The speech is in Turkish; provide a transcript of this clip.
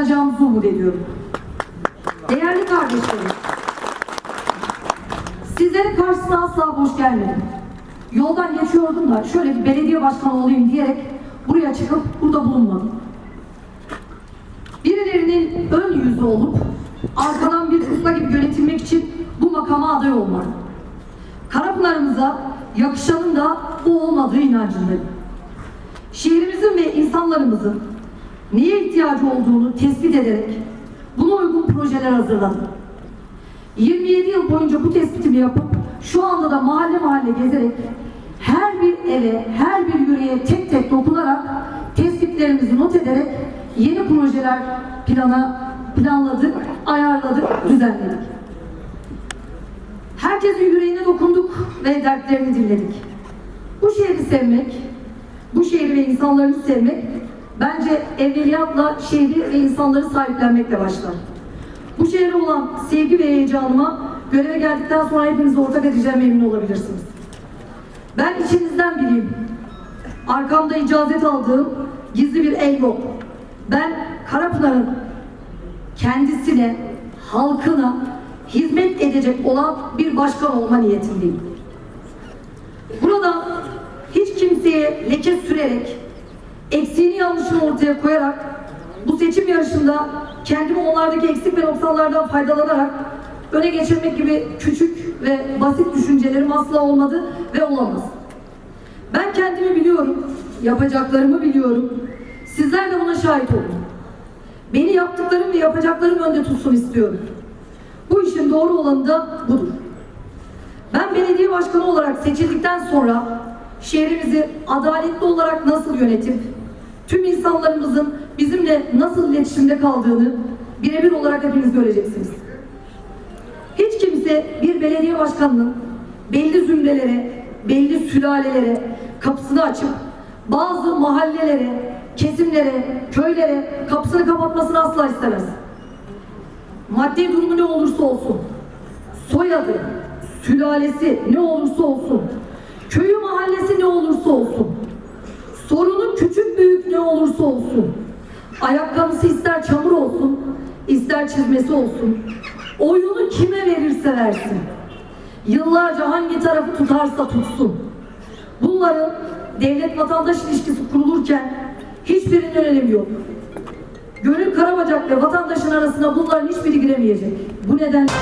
kazanacağımızı umut ediyorum. Değerli kardeşlerim, sizlerin karşısına asla boş gelmedim. Yoldan geçiyordum da şöyle bir belediye başkanı olayım diyerek buraya çıkıp burada bulunmadım. Birilerinin ön yüzü olup arkadan bir usta gibi yönetilmek için bu makama aday olmadım. Karapınar'ımıza yakışanın da bu olmadığı inancındayım. Şehrimizin ve insanlarımızın neye ihtiyacı olduğunu tespit ederek buna uygun projeler hazırladım. 27 yıl boyunca bu tespitimi yapıp şu anda da mahalle mahalle gezerek her bir eve, her bir yüreğe tek tek dokunarak tespitlerimizi not ederek yeni projeler plana planladık, ayarladık, düzenledik. Herkesin yüreğine dokunduk ve dertlerini dinledik. Bu şehri sevmek, bu şehri ve insanlarını sevmek bence evveliyatla şehri ve insanları sahiplenmekle başlar. Bu şehre olan sevgi ve heyecanıma göreve geldikten sonra hepinize ortak edeceğim emin olabilirsiniz. Ben içinizden biriyim. Arkamda icazet aldığım gizli bir el. Ben Karapınar'ın kendisine, halkına hizmet edecek olan bir başkan olma niyetindeyim. Burada hiç kimseye leke sürerek, eksiğini yanlışını ortaya koyarak bu seçim yarışında kendimi onlardaki eksik ve noksanlardan faydalanarak öne geçirmek gibi küçük ve basit düşüncelerim asla olmadı ve olamaz. Ben kendimi biliyorum, yapacaklarımı biliyorum. Sizler de buna şahit olun. Beni yaptıklarım ve yapacaklarım önde tutsun istiyorum. Bu işin doğru olanı da budur. Ben belediye başkanı olarak seçildikten sonra şehrimizi adaletli olarak nasıl yönetip tüm insanlarımızın bizimle nasıl iletişimde kaldığını birebir olarak hepiniz göreceksiniz. Hiç kimse bir belediye başkanının belli zümrelere, belli sülalelere kapısını açıp bazı mahallelere, kesimlere, köylere kapısını kapatmasını asla istemez. Maddi durumu ne olursa olsun, soyadı, sülalesi ne olursa olsun, köyü mahallesi ne olursa olsun, sorunu küçük büyük ne olursa olsun, ayakkabısı ister çamur olsun, ister çizmesi olsun, oyunu kime verirse versin, yıllarca hangi tarafı tutarsa tutsun. Bunların devlet vatandaş ilişkisi kurulurken hiçbirinin önemi yok. Gönül Karabacak ve vatandaşın arasına bunların hiçbiri giremeyecek. Bu nedenle